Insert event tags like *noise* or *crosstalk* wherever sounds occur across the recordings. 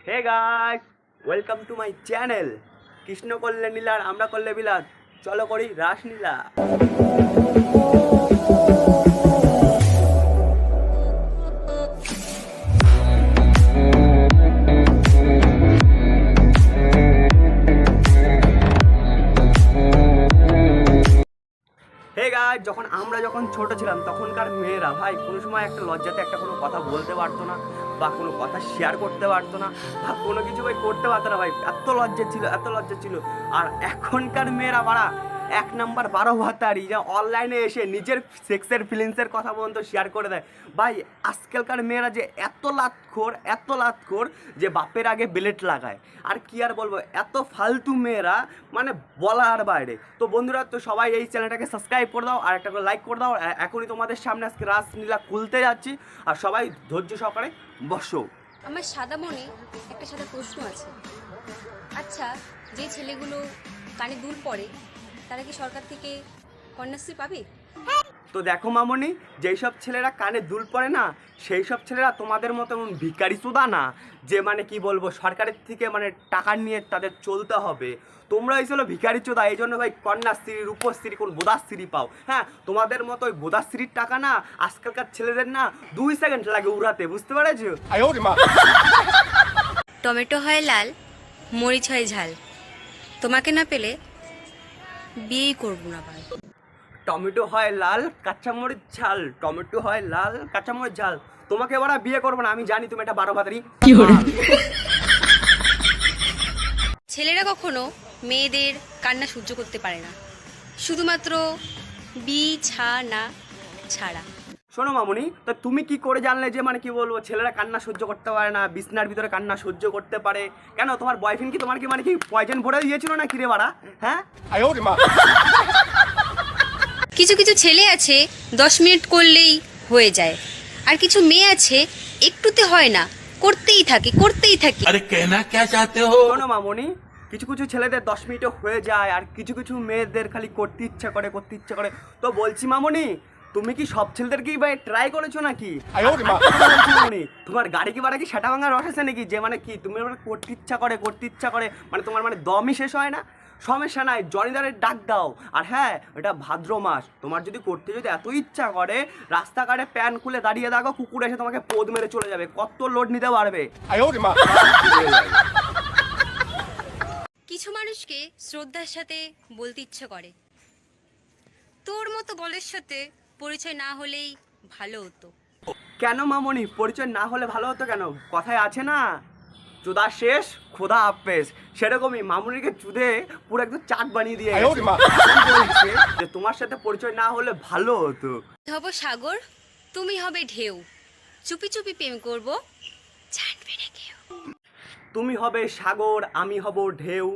Hey guys welcome to my channel Krishna করলে নীলার আমরা করলে বিলাস চলো করি রাসলীলা যখন আমরা যখন ছোট ছিলাম, তখনকার মেয়েরা, ভাই, কোনো সময় একটা লজ্জাতে একটা কোনো কথা বলতে পারতো না, বা কোনো কথা শেয়ার করতে পারতো না, বা কোনো কিছু ভাই করতে পারতো না, ভাই। এত লজ্জা ছিল, এত লজ্জা ছিল। আর এখনকার মেয়েরা বাড়া এক নাম্বার বারো ভাতারি, যা অনলাইনে এসে নিজের সেক্সের ফিলিংসের কথা পর্যন্ত শেয়ার করে দেয়। ভাই, আজকালকার মেয়েরা যে এত লাতখোর এত লাতখোর যে বাপের আগে বেলেট লাগায়। আর কি আর বলব, এত ফালতু মেয়েরা মানে বলার বাইরে। তো বন্ধুরা, তো সবাই এই চ্যানেলটাকে সাবস্ক্রাইব করে দাও, আর একটা করে লাইক করে দাও। এখনই তোমাদের সামনে আজকে রাসলীলা খুলতে যাচ্ছি। আর সবাই ধৈর্য সহকারে বসো। আমার সাদা মনে একটা সাদা প্রশ্ন আছে। আচ্ছা যে ছেলেগুলো কানে দুল পড়ে তারা কি সরকার থেকে কন্যাশ্রী পাবে? তো দেখো মামনি যেই সব ছেলেরা কানে দুল পড়ে না সেই সব ছেলেরা তোমাদের মতো এমন ভিকারি চুদা না যে মানে কি বলব সরকারের থেকে মানে টাকা নিয়ে তাদের চলতে হবে। তোমরা হয়েছিল ভিকারি চোদা এই জন্য ভাই কন্যাশ্রী রূপশ্রী কোন বোধাশ্রী পাও। হ্যাঁ তোমাদের মতো ওই বোধাশ্রীর টাকা না আজকালকার ছেলেদের না দুই সেকেন্ড লাগে উড়াতে বুঝতে পেরেছ? টমেটো হয় লাল মরিচ হয় ঝাল। তোমাকে না পেলে বিয়েই করব না ভাই। টমেটো হয় লাল কাঁচামরিচ ঝাল। টমেটো হয় লাল কাঁচামরিচ ঝাল। তোমাকে এবার বিয়ে করব না আমি জানি তুমি এটা বারো ভাতারি ছেলেরা কখনো মেয়েদের কান্না সহ্য করতে পারে না। শুধুমাত্র বি ছা না ছাড়া। শোনো মামুনি তো তুমি কি করে জানলে যে মানে কি বলব ছেলেরা কান্না সহ্য করতে পারে না বিছনার ভিতরে কান্না সহ্য করতে পারে? কেন তোমার বয়ফ্রেন্ড কি তোমার কি মানে কি পয়জন ভরে দিয়েছিল না কিরে বাড়া? হ্যাঁ? কিছু কিছু ছেলে আছে দশ মিনিট করলেই হয়ে যায়। আর কিছু মেয়ে আছে একটুতে হয় না করতেই থাকে করতেই থাকে। আরে কেনা কে চাইতে হো? শোনো মামুনি কিছু কিছু ছেলেদের দশ মিনিটও হয়ে যায় আর কিছু কিছু মেয়েদের খালি করতে ইচ্ছা করে করতে ইচ্ছা করে। তো বলছি মামনি তুমি কি সব ছেলেদেরকেই ভাই ট্রাই করেছ নাকি? তোমার গাড়ি কি বাড়া কি সেটা ভাঙা রস আছে নাকি? যে মানে কি তুমি করতে ইচ্ছা করে করতে ইচ্ছা করে মানে তোমার মানে দমই শেষ হয় না? সমস্যা নাই জনিদারের ডাক দাও। আর হ্যাঁ এটা ভাদ্র মাস তোমার যদি করতে যদি এত ইচ্ছা করে রাস্তাঘাটে প্যান খুলে দাঁড়িয়ে দেখো কুকুর এসে তোমাকে পোদ মেরে চলে যাবে কত লোড নিতে পারবে? কিছু মানুষকে শ্রদ্ধার সাথে বলতে ইচ্ছা করে। তোর মতো বলের সাথে পরিচয় না হলেই ভালো হতো। কেন মামনি? পরিচয় না হলে ভালো হতো কেন? কথায় আছে না? চুদা শেষ খোদা আপেস সেরকমই মামুনিকে চুদে পুরো একদম চাট বানিয়ে দিয়ে যে তোমার সাথে পরিচয় না হলে ভালো হতো। হব সাগর তুমি হবে ঢেউ। চুপি চুপি প্রেম করব জানবে না কেউ। তুমি হবে সাগর আমি হব ঢেউ।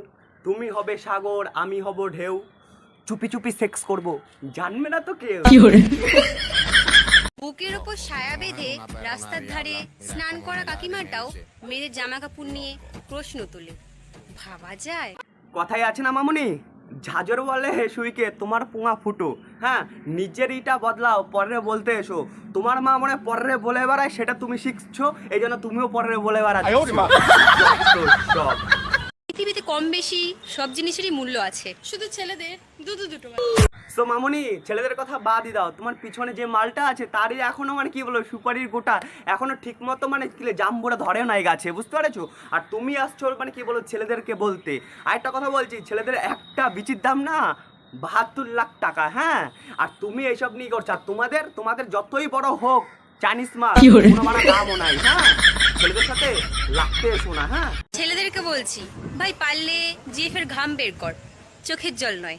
তুমি হবে সাগর আমি হব ঢেউ। চুপি চুপি সেক্স করব। জানবে না তো কেউ। বুকের ওপর ছায়া বেঁধে রাস্তার ধারে স্নান করা কাকিমাটাও মেয়েদের জামা কাপড় নিয়ে প্রশ্ন তোলে। ভাবা যায়। কথায় আছে না মামুনি? ঝাঁঝর বলে সুইকে তোমার পোঙা ফুটো। হ্যাঁ নিজের ইটা বদলাও পরে বলতে এসো। তোমার মা মনে পরে বলে বেড়ায় সেটা তুমি শিখছো এই জন্য তুমিও পরে বলে বেড়াচ্ছ। *laughs* কম বেশি সব জিনিসেরই মূল্য আছে। শুধু ছেলেদের দুটো দুটো সো মামুনি ছেলেদের কথা বাদই দাও। তোমার পিছনে যে মালটা আছে তারই এখনও মানে কি বলো সুপারির গোটা। এখনও ঠিক মতো মানে কি জাম্বুরা ধরে নাই গাছে বুঝতে পারছ? আর তুমি আসছো মানে কি বলো ছেলেদেরকে বলতে। আরেকটা কথা বলছি ছেলেদের একটা বিচির দাম না বাহাত্তর লাখ টাকা হ্যাঁ? আর তুমি এইসব নিয়ে করছ আর তোমাদের তোমাদের যতই বড় হোক চাইনিজ মাল কোনো মানে দামও নাই হ্যাঁ? ছেলেদের সাথে লাগতে এসো না হ্যাঁ? ছেলেদেরকে বলছি ভাই পারলে জিএফের ঘাম বের কর চোখের জল নয়।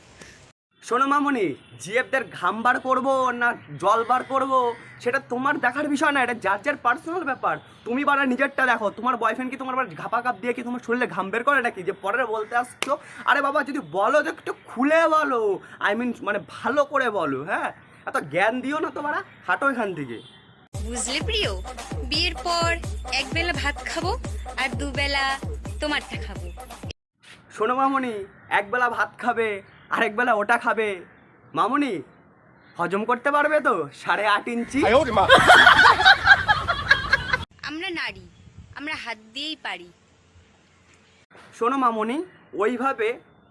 শোনো মামনি জিএফদের ঘাম বার করব না জল বার করব সেটা তোমার দেখার বিষয় না এটা যার যার পার্সোনাল ব্যাপার। তুমি বারা নিজেরটা দেখো তোমার বয়ফ্রেন্ড কি তোমার ঘাপা কাপ দিয়ে কি তোমার শরীরে ঘাম বের করে নাকি? যে পরে বলতে আসছো আরে বাবা যদি বলো তো একটু খুলে বলো। আই মিন মানে ভালো করে বলো হ্যাঁ? এত জ্ঞান দিও না তোমারা হাঁটো এখান থেকে। বুঝলে প্রিয়? বিয়ের পর একবেলা ভাত খাব আর দুবেলা তোমারটা খাব। শোনো মামনি একবেলা ভাত খাবে আর একবেলা ওটা খাবে। মামনি হজম করতে পারবে তো? সাড়ে আট ইঞ্চি। আমরা নারী আমরা হাত দিয়েই পারি। শোনো মামনি ওইভাবে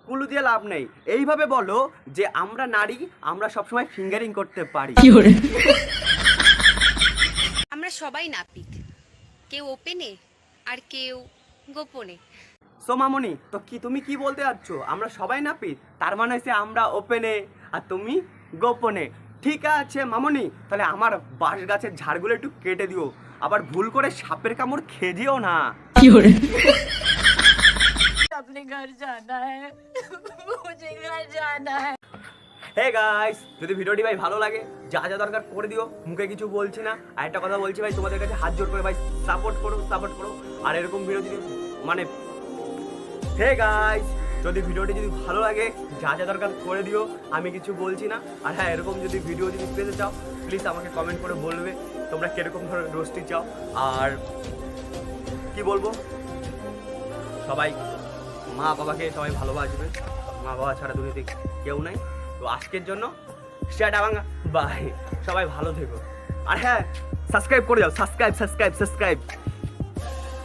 কুলু দিয়ে লাভ নেই। এইভাবে বলো যে আমরা নারী আমরা সবসময় ফিঙ্গারিং করতে পারি। সবাই নাপিত কেউ ওপেনে আর কেউ গোপনে সো মামনি তো কি তুমি কি বলতে যাচ্ছ আমরা সবাই নাপিত তার মানে হচ্ছে আমরা ওপেনে আর তুমি গোপনে ঠিক আছে মামনি তাহলে আমার বাঁশ গাছের ঝাড়গুলো একটু কেটে দিও আবার ভুল করে সাপের কামড় খেজিও না *laughs* अपने घर जाना है *laughs* मुझे घर जाना है হে গাইস যদি ভিডিওটি ভাই ভালো লাগে, যা যা দরকার করে দিও, মুখে কিছু বলছি না। আর একটা কথা বলছি ভাই, তোমাদের কাছে হাত জোর করে ভাই সাপোর্ট করো সাপোর্ট করো। আর এরকম ভিডিও যদি মানে হে গাইস যদি ভিডিওটি যদি ভালো লাগে, যা যা দরকার করে দিও, আমি কিছু বলছি না। আর হ্যাঁ এরকম যদি ভিডিও যদি পেতে চাও প্লিজ আমাকে কমেন্ট করে বলবে, তোমরা কীরকম ধরনের রোস্টি চাও। আর কি বলব? সবাই মা বাবাকে সবাই ভালোবাসবে। মা বাবা ছাড়া দুনিয়াতে কেউ নাই। তো আজকের জন্য স্টার্ট আবাঙ্গা বাই। সবাই ভালো থেকো। আর হ্যাঁ সাবস্ক্রাইব করে যাও। Subscribe subscribe subscribe